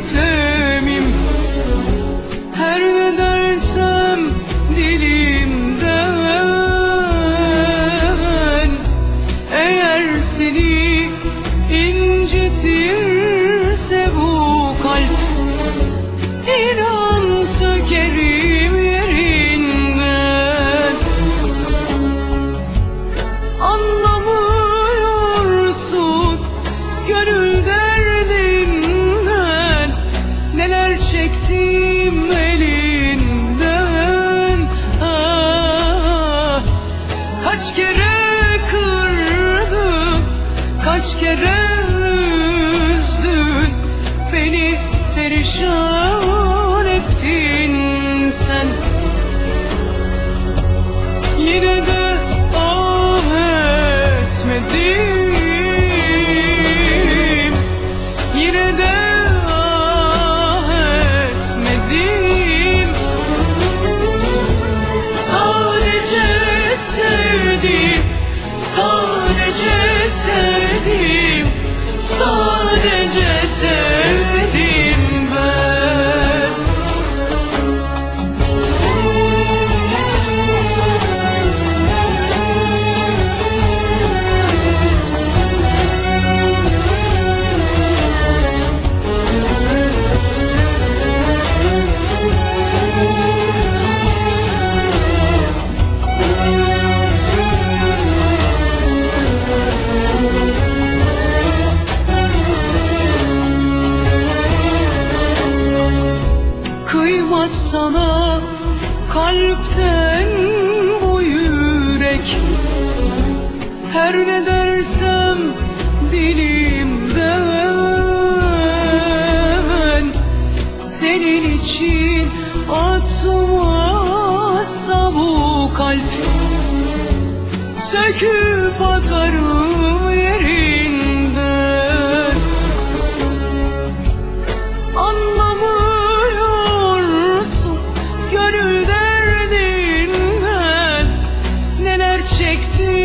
Sitemim Her ne dersem dilimden Eğer seni incitirse bu kalp İnan sökerim Kaç kere kırdın Kaç kere üzdün Beni perişan ettin sen. Yine de Oh. Kalpten bu yürek. Her ne dersem dilimden Senin için atmazsa bu kalp. Söküp atarım yerinden çekti.